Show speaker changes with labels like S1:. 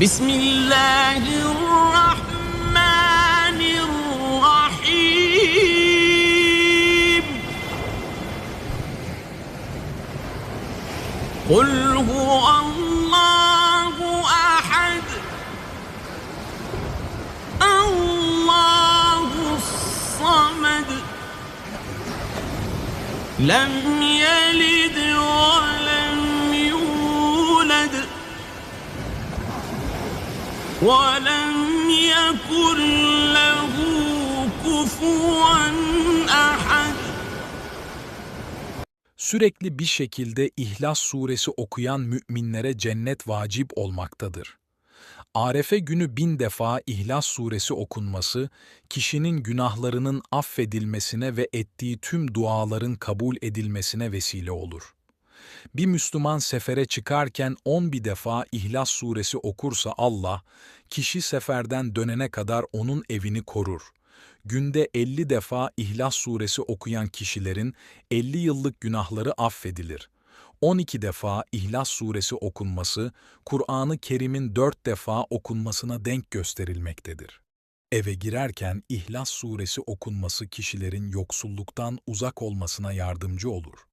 S1: بسم الله الرحمن الرحيم. قل هو الله أحد. الله الصمد. لم يلد ولم يكن له كفوا احد
S2: Sürekli bir şekilde İhlas suresi okuyan müminlere cennet vacip olmaktadır. Arefe günü bin defa İhlas suresi okunması, kişinin günahlarının affedilmesine ve ettiği tüm duaların kabul edilmesine vesile olur. Bir Müslüman sefere çıkarken on bir defa İhlas suresi okursa Allah, kişi seferden dönene kadar onun evini korur. Günde 50 defa İhlas suresi okuyan kişilerin 50 yıllık günahları affedilir. 12 defa İhlas suresi okunması, Kur'an-ı Kerim'in 4 defa okunmasına denk gösterilmektedir. Eve girerken İhlas suresi okunması kişilerin yoksulluktan uzak olmasına yardımcı olur.